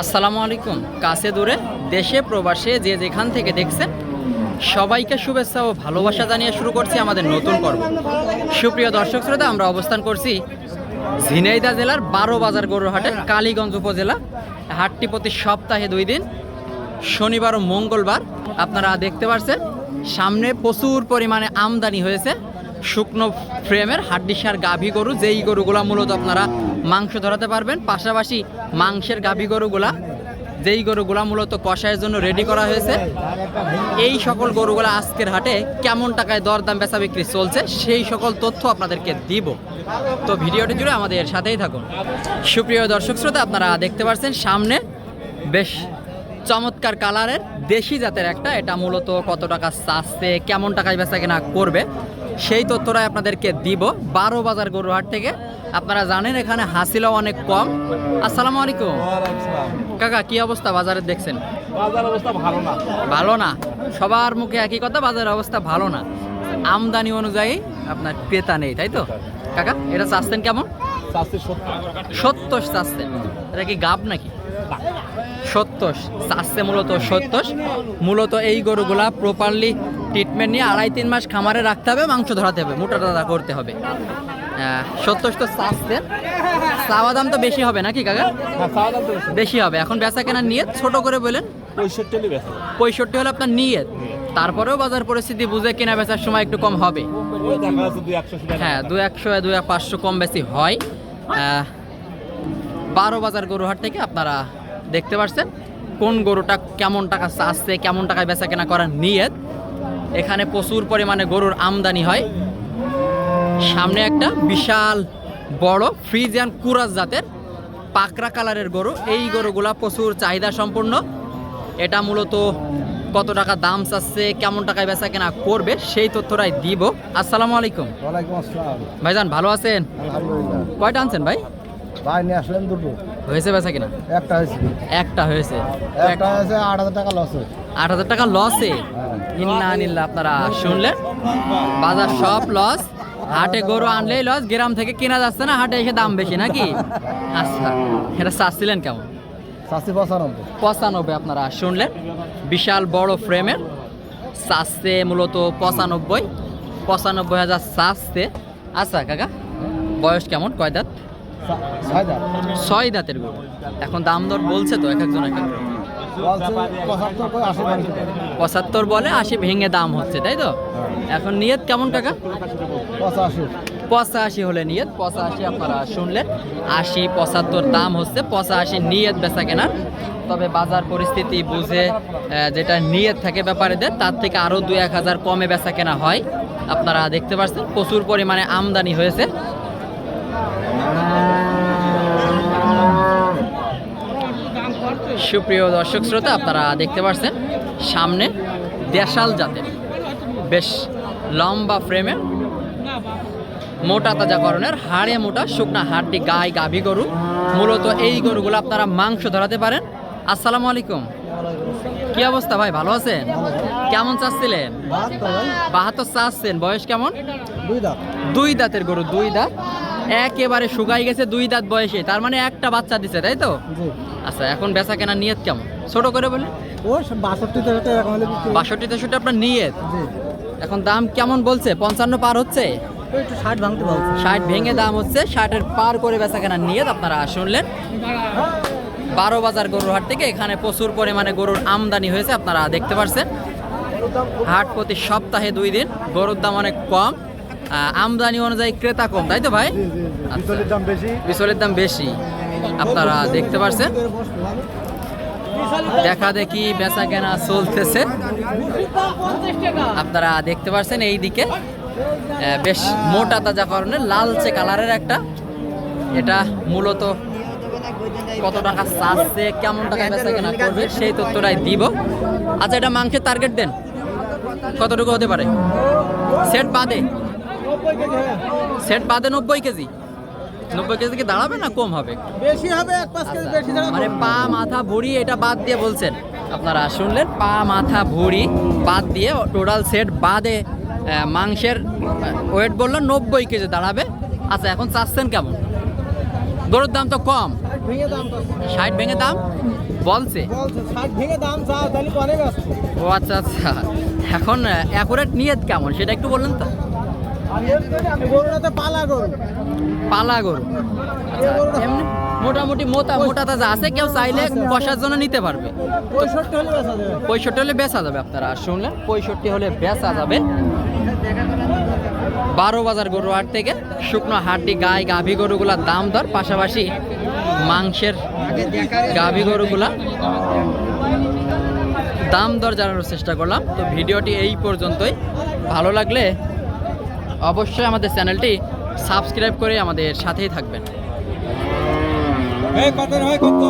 আসসালামু আলাইকুম। কাছে দূরে, দেশে, প্রবাসে, যে যেখান থেকে দেখছেন, সবাইকে শুভেচ্ছা ও ভালোবাসা জানিয়ে শুরু করছি আমাদের নতুন পর্ব। সুপ্রিয় দর্শক শ্রোতা, আমরা অবস্থান করছি ঝিনাইদা জেলার বারো বাজার গরুহাটে কালীগঞ্জ উপজেলা। হাটটি প্রতি সপ্তাহে দুই দিন, শনিবার ও মঙ্গলবার। আপনারা দেখতে পাচ্ছেন সামনে প্রচুর পরিমাণে আমদানি হয়েছে। শুকনো ফ্রেমের হাড্ডিসার গাভী গরু, যেই গরুগুলা মূলত আপনারা মাংস ধরাতে পারবেন, পাশাপাশি মাংসের গাভী গরুগুলা, যেই গরুগুলা মূলত কষায়ের জন্য রেডি করা হয়েছে। এই সকল গরুগুলা আজকের হাটে কেমন টাকায় দরদাম বেচা বিক্রি চলছে, সেই সকল তথ্য আপনাদেরকে দিব। তো ভিডিওটি জুড়ে আমাদের সাথেই থাকুন। সুপ্রিয় দর্শক শ্রোতা, আপনারা দেখতে পাচ্ছেন সামনে বেশ চমৎকার কালারের দেশি জাতের একটা, এটা মূলত কত টাকা চাচ্ছে, কেমন টাকায় বেচা কেনা করবে। সেই তথ্যটাই আপনাদেরকে দিব বারো বাজার গরুহাট থেকে। আপনারা জানেন এখানে হাসিলাও অনেক কম। আসসালামু আলাইকুম। কাকা কি অবস্থা বাজারে দেখছেন? বাজার অবস্থা ভালো না। ভালো না? সবার মুখে একই কথা বাজারের অবস্থা ভালো না। আমদানি অনুযায়ী আপনার ক্রেতা নেই তাই তো? কাকা এটা চাচ্ছেন কেমন? সত্তর। চাচ্ছেন এটা কি গাব নাকি? সত্তর। চাচ্ছে মূলত সত্তর। মূলত এই গরুগুলা প্রপারলি ট্রিটমেন্ট নিয়ে আড়াই তিন মাস খামারে রাখতে হবে মাংস ধরাতে হবে মোটা টাটা করতে হবে। সত্তর তো চাচ্ছেন চাওয়া দাম তো বেশি হবে নাকি কাকা? হ্যাঁ বেশি। হবে। এখন বেচা কেনা নিয়ে ছোট করে বলেন। পঁয়ষট্টি পঁয়ষট্টি হলো আপনার নিয়ত। তারপরেও বাজার পরিস্থিতি বুঝে কেনা বেচার সময় একটু কম হবে। হ্যাঁ দু একশো দু এক পাঁচশো কম বেশি হয়। বারো বাজার গরুহাট থেকে আপনারা দেখতে পাচ্ছেন কোন গরুটা কেমন টাকা চাচ্ছে কেমন টাকায় বেচা কেনা করার নিয়ত। এখানে প্রচুর পরিমাণে গরুর আমদানি হয়। সামনে একটা বিশাল বড় ফ্রিজিয়ান কুরাস জাতের পাকরা কালারের গরু। এই গরুগুলা প্রচুর চাহিদা সম্পূর্ণ এটা মূলত কত টাকা দাম চাচ্ছে কেমন টাকায় বেচা কেনা করবে সেই তথ্যটাই দিব। আসসালামু আলাইকুম। ভাইজান ভালো আছেন? কয়টা আনছেন ভাই? ভাই নিয়ে আসলেন দুটো। হয়েছে বেচা কিনা? একটা হয়েছে। একটা হয়েছে। একটা হয়েছে আট হাজার টাকা লস হয়েছে। আট হাজার টাকা লসে। ইন্না আনিল্লা আপনারা শুনলেন। বাজার সব লস। হাটে গরু আনলেই লস গ্রাম থেকে কেনা যাচ্ছে না হাটে এসে দাম বেশি নাকি? আচ্ছা এটা চাচ্ছিলেন কেমন? পঁচানব্বই। আপনারা শুনলেন। বিশাল বড় ফ্রেমের চাচ্ছে মূলত পঁচানব্বই। পঁচানব্বই হাজার চাচ্ছে। আচ্ছা কাকা বয়স কেমন? কয় দাঁত? ছয় দাঁতের গরু। এখন দাম দর বলছে তো এক একজন এক এক রকম। বলছে পঁচাত্তর বলে আশি ভেঙে দাম হচ্ছে, তাই তো? এখন নিয়ত কেমন টাকা পঁচাশি পঁচাশি হলে নিয়ত, পঁচাশি আপনারা শুনলেন। আশি, পঁচাত্তর দাম হচ্ছে, পঁচাশি নিয়ত বেচা কেনার তবে বাজার পরিস্থিতি বুঝে যেটা নিয়ত থাকে ব্যাপারীদের তার থেকে আরও দু এক হাজার কমে বেচা কেনা হয়। আপনারা দেখতে পাচ্ছেন প্রচুর পরিমাণে আমদানি হয়েছে। সুপ্রিয় দর্শক শ্রোতা আপনারা দেখতে পাচ্ছেন সামনে দেশাল জাতের বেশ লম্বা ফ্রেমে মোটা তাজাকরণের হাড়ে মোটা শুকনা হাড়টি গায়ে গাভী গরু। মূলত এই গরুগুলো আপনারা মাংস ধরাতে পারেন। আসসালামু আলাইকুম। কি অবস্থা ভাই ভালো আছেন? কেমন চাচ্ছিলেন? বাহাত্তর বাহাত্তর চাচ্ছেন বয়স কেমন? দুই দাঁত। দুই দাঁতের গরু দুই দাঁত। একেবারে শুকাই গেছে দুই দাঁত বয়সে। তার মানে একটা বাচ্চা দিছে তাই তো? আচ্ছা এখন বেচা কেনা নিয়ত কেমন? ছোট করে বলি? ও বাষট্টি তেষট্টি বাষট্টি তেষট্টি আপনার নিয়ত? এখন দাম কেমন বলছে? পঞ্চান্ন পার হচ্ছে? ষাট ভাঙতে ষাট ভেঙে দাম হচ্ছে ষাটের পার করে বেচা কেনার নিয়ত আপনারা শুনলেন। বারো বাজার গরুর হাট থেকে এখানে প্রচুর পরিমাণে গরুর আমদানি হয়েছে আপনারা দেখতে পাচ্ছেন হাট প্রতি সপ্তাহে দুই দিন গরুর দাম অনেক কম। আমদানি অনুযায়ী ক্রেতা কম তাই তো ভাই? আচ্ছা। পিতলের দাম বেশি। বিচলের দাম বেশি। আপনারা দেখতে পাচ্ছেন দেখা দেখি বেচা কেনা চলতেছে। আপনারা দেখতে পাচ্ছেন এই দিকে বেশ মোটা তাজা কারণে লালচে কালারের একটা। এটা মূলত কত টাকা চাচ্ছে কেমন টাকা বেচা কেনা করবে সেই তথ্যটাই দিব। আচ্ছা এটা মাংসের টার্গেট দেন। কতটুকু হতে পারে? সেট বাদে। সেট বাদে নব্বই কেজি। নব্বই কেজি কি দাঁড়াবে না কম হবে? বেশি হবে এক পাঁচ কেজি বেশি মানে পা মাথা ভুড়ি এটা বাদ দিয়ে বলছেন। আপনারা শুনলেন পা মাথা ভুড়ি বাদ দিয়ে টোটাল সেট বাদে মাংসের ওয়েট বলল নব্বই কেজি দাঁড়াবে। আচ্ছা এখন চাচ্ছেন কেমন? গরুর দাম তো কম। ষাট ভেঙে দাম বলছে। ও আচ্ছা আচ্ছা। এখন অ্যাকুরেট নিয়ত কেমন? সেটা একটু বললেন তো। গরুটা পালা গরু পালা গরু এই গরুটা এমনি মোটামুটি মোটা মোটা তাজা আছে কেউ চাইলে কষার জন্য নিতে পারবে। পঁয়ষট্টি হলে বেচা যাবে। আপনারা আর শুনলেন পঁয়ষট্টি হলে বেচা যাবে। বারো বাজার গরু হাট থেকে শুকনো হাড্ডি গায়ে গাভী গরুগুলার দাম দর পাশাপাশি মাংসের গাভী গরুগুলা দাম দর জানানোর চেষ্টা করলাম। তো ভিডিওটি এই পর্যন্তই। ভালো লাগলে অবশ্যই আমাদের চ্যানেলটি সাবস্ক্রাইব করে আমাদের সাথেই থাকবেন। কত?